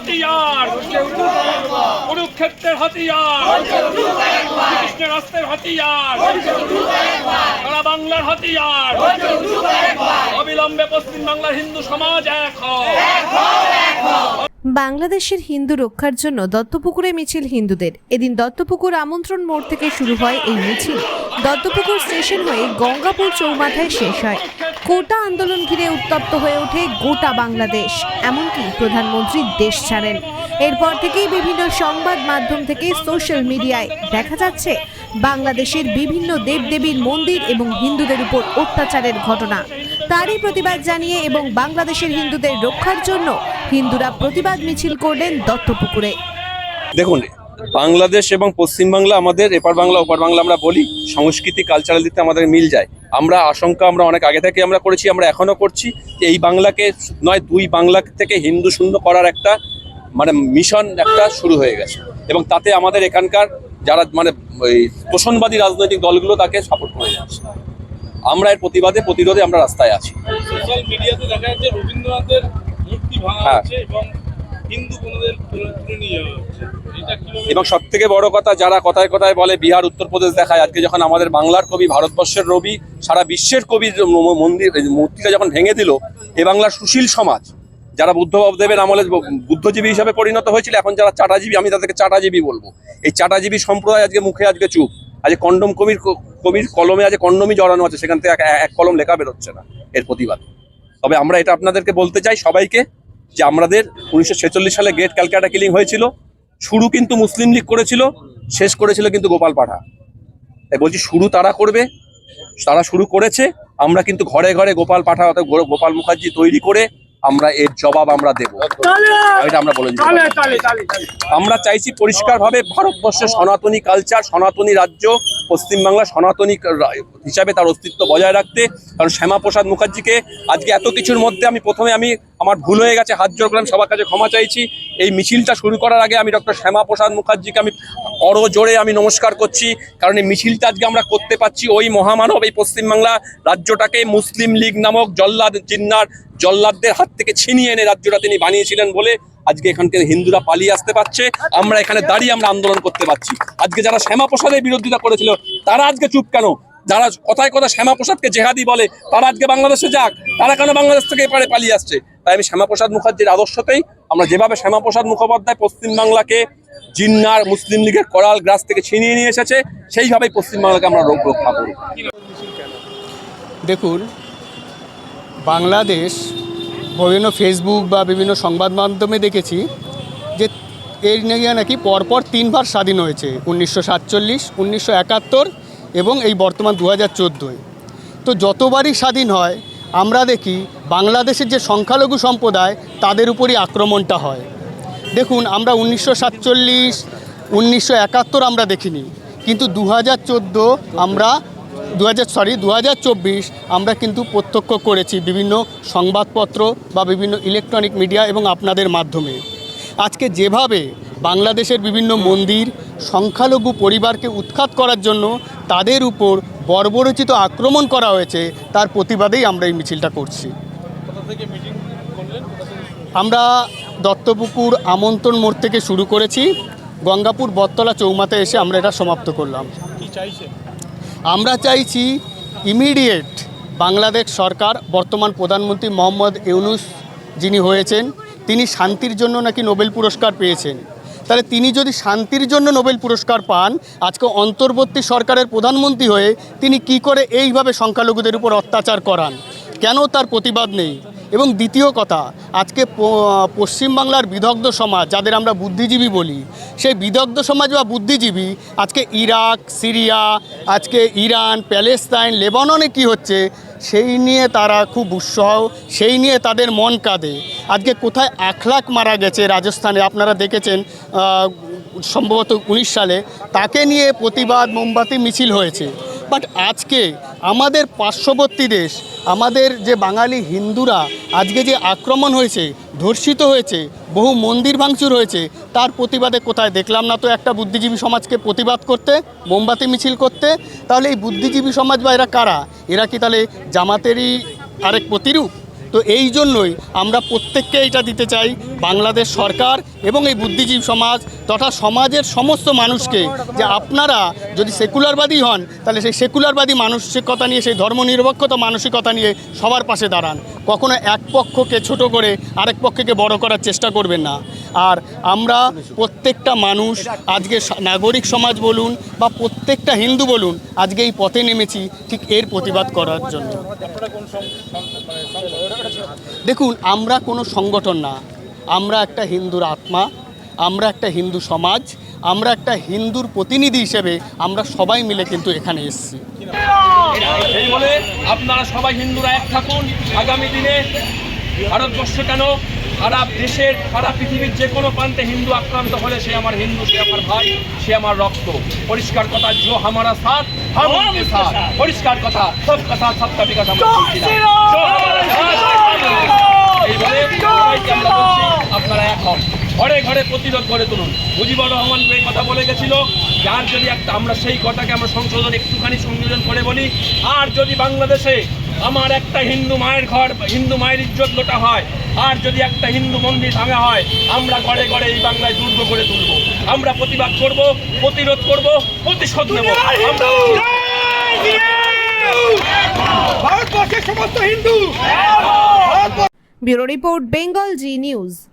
হাতিয়ার। কুরুক্ষেত্রের হাতিয়ার। কৃষ্ণের অস্ত্রের হাতিয়ার। সারা বাংলার হাতিয়ার। অবিলম্বে পশ্চিম বাংলার হিন্দু সমাজ এক হয়। বাংলাদেশের হিন্দু রক্ষার জন্য দত্তপুকুরে মিছিল হিন্দুদের। এদিন দত্তপুকুর আমন্ত্রণ মোড় থেকে শুরু হয় এই মিছিল। দত্তপুকুর স্টেশন হয়ে গঙ্গাপুর চৌমাথায় শেষ হয়। কোটা আন্দোলন ঘিরে উত্তপ্ত হয়ে ওঠে গোটা বাংলাদেশ। এমনকি প্রধানমন্ত্রী দেশ ছাড়েন। এরপর থেকেই বিভিন্ন সংবাদ মাধ্যম থেকে সোশ্যাল মিডিয়ায় দেখা যাচ্ছে বাংলাদেশের বিভিন্ন দেবদেবীর মন্দির এবং হিন্দুদের উপর অত্যাচারের ঘটনা। তারই প্রতিবাদ জানিয়ে এবং বাংলাদেশের হিন্দুদের রক্ষার জন্য হিন্দুরা প্রতিবাদ মিছিল করলেন দত্তপুকুরে। দেখুন, বাংলাদেশ এবং পশ্চিমবাংলা আমাদের, এপার বাংলা, ওপার বাংলা আমরা বলি, সংস্কৃতি কালচারাল দিতে আমাদের মিল যায়। আমরা আশঙ্কা, আমরা অনেক আগে থেকে আমরা করেছি, আমরা এখনও করছি। এই বাংলাকে নয়, দুই বাংলা থেকে হিন্দু শূন্য করার একটা মানে মিশন একটা শুরু হয়ে গেছে। এবং তাতে আমাদের এখানকার যারা মানে ওই তোষণবাদী রাজনৈতিক দলগুলো তাকে সাপোর্ট করে যাচ্ছে। আমরা এর প্রতিবাদে প্রতিরোধে আমরা রাস্তায় আছি। সোশ্যাল মিডিয়াতে দেখা যাচ্ছে রবীন্দ্রনাথের মূর্তি ভাঙা হ্যাঁ। হচ্ছে এবং হিন্দু কোনদের তুলে তুলে নিয়ে যাওয়া হচ্ছে এবং সব থেকে বড় কথা যারা কথায় কথায় বলে বিহার উত্তরপ্রদেশ দেখায় আজকে যখন আমাদের বাংলার কবি ভারতবর্ষের রবি সারা বিশ্বের কবির মন্দির মূর্তিটা যখন ভেঙে দিল এ বাংলার সুশীল সমাজ যারা বুদ্ধদেবের আমলে বুদ্ধজীবী হিসাবে পরিণত হয়েছিল এখন যারা চাটাজীবী আমি তাদেরকে চাটাজীবী বলব। এই চাটাজীবী সম্প্রদায় আজকে মুখে আজকে চুপ। আজকে কন্ডম কবির কবির কলমে আজকে কন্ডমই জড়ানো আছে, সেখান থেকে এক- এক কলম লেখা বেরোচ্ছে না এর প্রতিবাদ। তবে আমরা এটা আপনাদেরকে বলতে চাই সবাইকে যে আমাদের উনিশশো ছেচল্লিশ সালে গেট ক্যালকাটা কিলিং হয়েছিল, শুরু কিন্তু মুসলিম লীগ করেছিল, শেষ করেছিল কিন্তু গোপাল পাঠা তাই বলছি শুরু তারা করবে, তারা শুরু করেছে, আমরা কিন্তু ঘরে ঘরে গোপাল পাঠা অর্থাৎ গোপাল মুখার্জি তৈরি করে আমরা এর জবাব আমরা দেব। এটা আমরা বলে। আমরা চাইছি পরিষ্কারভাবে ভারতবর্ষের সনাতনী কালচার সনাতনী রাজ্য পশ্চিমবাংলা সনাতনী হিসাবে তার অস্তিত্ব বজায় রাখতে। কারণ শ্যামাপ্রসাদ মুখার্জিকে আজকে এত কিছুর মধ্যে আমি প্রথমে আমি আমার ভুল হয়ে গেছে হাত জোর করলাম সবার কাছে ক্ষমা চাইছি। এই মিছিলটা শুরু করার আগে আমি ডক্টর শ্যামাপ্রসাদ মুখার্জিকে আমি অর জোরে আমি নমস্কার করছি, কারণ এই মিছিলটা আজকে আমরা করতে পারছি। ওই মহামানব এই পশ্চিমবাংলা রাজ্যটাকে মুসলিম লীগ নামক জল্লাদ জিন্নার জল্লাদদের হাত থেকে ছিনিয়ে এনে রাজ্যটা তিনি বানিয়েছিলেন বলে আজকে এখানকে হিন্দুরা পালিয়ে আসতে পারছে। আমরা এখানে দাঁড়িয়ে আমরা আন্দোলন করতে পারছি। আজকে যারা শ্যামাপ্রসাদের বিরোধিতা করেছিল, তারা আজকে চুপ কেন? যারা কথায় কথা শ্যামাপ্রসাদকে জেহাদি বলে, তারা আজকে বাংলাদেশে যাক। তারা কেন বাংলাদেশ থেকে এপারে পালিয়ে আসছে? তাই আমি শ্যামাপ্রসাদ মুখার্জির আদর্শতেই আমরা যেভাবে শ্যামাপ্রসাদ মুখোপাধ্যায় পশ্চিমবাংলাকে জিন্নার মুসলিম লীগের করাল গ্রাস থেকে ছিনিয়ে নিয়ে এসেছে। সেইভাবেই পশ্চিমবাংলাকে আমরা রোগ রক্ষা করব দেখুন, বাংলাদেশ বিভিন্ন ফেসবুক বা বিভিন্ন সংবাদ মাধ্যমে দেখেছি যে এর নিয়ে নাকি পরপর তিনবার স্বাধীন হয়েছে, উনিশশো সাতচল্লিশ, উনিশশো একাত্তর এবং এই বর্তমান দু হাজার চোদ্দোয়। তো যতবারই স্বাধীন হয়, আমরা দেখি বাংলাদেশের যে সংখ্যালঘু সম্প্রদায়, তাদের উপরই আক্রমণটা হয়। দেখুন আমরা উনিশশো সাতচল্লিশ উনিশশো একাত্তর আমরা দেখিনি কিন্তু দু হাজার চোদ্দ আমরা দু হাজার সরি দু হাজার চব্বিশ আমরা কিন্তু প্রত্যক্ষ করেছি বিভিন্ন সংবাদপত্র বা বিভিন্ন ইলেকট্রনিক মিডিয়া এবং আপনাদের মাধ্যমে। আজকে যেভাবে বাংলাদেশের বিভিন্ন মন্দির সংখ্যালঘু পরিবারকে উৎখাত করার জন্য তাদের উপর বর্বরচিত আক্রমণ করা হয়েছে তার প্রতিবাদেই আমরা এই মিছিলটা করছি। আমরা দত্তপুকুর আমন্ত্রণ মোড় থেকে শুরু করেছি। গঙ্গাপুর বটতলা চৌমাতে এসে আমরা এটা সমাপ্ত করলাম। আমরা চাইছি ইমিডিয়েট বাংলাদেশ সরকার বর্তমান প্রধানমন্ত্রী মোহাম্মদ ইউনুস যিনি হয়েছেন তিনি শান্তির জন্য নাকি নোবেল পুরস্কার পেয়েছেন। তাহলে তিনি যদি শান্তির জন্য নোবেল পুরস্কার পান আজকে অন্তর্বর্তী সরকারের প্রধানমন্ত্রী হয়ে তিনি কি করে এইভাবে সংখ্যালঘুদের উপর অত্যাচার করান? কেন তার প্রতিবাদ নেই? এবং দ্বিতীয় কথা, আজকে পশ্চিমবাংলার বিদগ্ধ সমাজ, যাদের আমরা বুদ্ধিজীবী বলি, সেই বিদগ্ধ সমাজ বা বুদ্ধিজীবী আজকে ইরাক, সিরিয়া, আজকে ইরান, প্যালেস্তাইন, লেবাননে কি হচ্ছে, সেই নিয়ে তারা খুব উৎসাহ, সেই নিয়ে তাদের মন কাঁদে। আজকে কোথায় এক লাখ মারা গেছে রাজস্থানে, আপনারা দেখেছেন সম্ভবত উনিশ সালে, তাকে নিয়ে প্রতিবাদ, মোমবাতি, মিছিল হয়েছে। বাট আজকে আমাদের পার্শ্ববর্তী দেশ, আমাদের যে বাঙালি হিন্দুরা আজকে যে আক্রমণ হয়েছে, ধর্ষিত হয়েছে, বহু মন্দির ভাঙচুর হয়েছে, তার প্রতিবাদে কোথায়? দেখলাম না তো একটা বুদ্ধিজীবী সমাজকে প্রতিবাদ করতে, মোমবাতি মিছিল করতে। তাহলে এই বুদ্ধিজীবী সমাজ বা এরা কারা? এরা কি তাহলে জামাতেরই আরেক প্রতিরূপ? তো এই জন্যই আমরা প্রত্যেককে এটা দিতে চাই বাংলাদেশ সরকার এবং এই বুদ্ধিজীবী সমাজ তথা সমাজের সমস্ত মানুষকে যে আপনারা যদি সেকুলারবাদী হন, তাহলে সেই সেকুলারবাদী মানসিকতা নিয়ে, সেই ধর্মনিরপেক্ষতা মানসিকতা নিয়ে সবার পাশে দাঁড়ান। কখনো এক পক্ষকে ছোট করে আরেক পক্ষকে বড় করার চেষ্টা করবেন না। আর আমরা প্রত্যেকটা মানুষ, আজকে নাগরিক সমাজ বলুন বা প্রত্যেকটা হিন্দু বলুন, আজকে এই পথে নেমেছি ঠিক এর প্রতিবাদ করার জন্য। দেখুন, আমরা কোনো সংগঠন না। আমরা একটা হিন্দুর আত্মা আমরা একটা হিন্দু সমাজ আমরা একটা হিন্দুর প্রতিনিধি হিসেবে আমরা সবাই মিলে কিন্তু এখানে এসেছি। এই বলে আপনারা সবাই হিন্দুরা এক থাকুন। আগামী দিনে ভারতবর্ষ কেন সারা দেশের সারা পৃথিবীর যে কোনো প্রান্তে হিন্দু আক্রান্ত হলে সে আমার হিন্দু সে আমার ভাই সে আমার রক্ত। পরিষ্কার কথা জো হামারা সাথ পরিষ্কার কথা সব কথা সবকা বিকাশ আমরা এই বলে সবাইকে আমরা বলছি আপনারা এক হন ঘরে ঘরে প্রতিরোধ করে তুলুন। মুজিবুর রহমান এই কথা বলে গেছিল যার যদি একটা আমরা সেই কথাকে আমরা সংশোধন একটুখানি সংযোজন করে বলি আর যদি বাংলাদেশে আমার একটা হিন্দু মায়ের ঘর হিন্দু মায়ের ইজ্জত লোটা হয় আর যদি একটা হিন্দু মন্দির ভাঙা হয় আমরা ঘরে ঘরে এই বাংলায় দুর্গ করে তুলব। আমরা প্রতিবাদ করব প্রতিরোধ করব প্রতিশোধ নেব। আমরা bureau report Bengal Zee news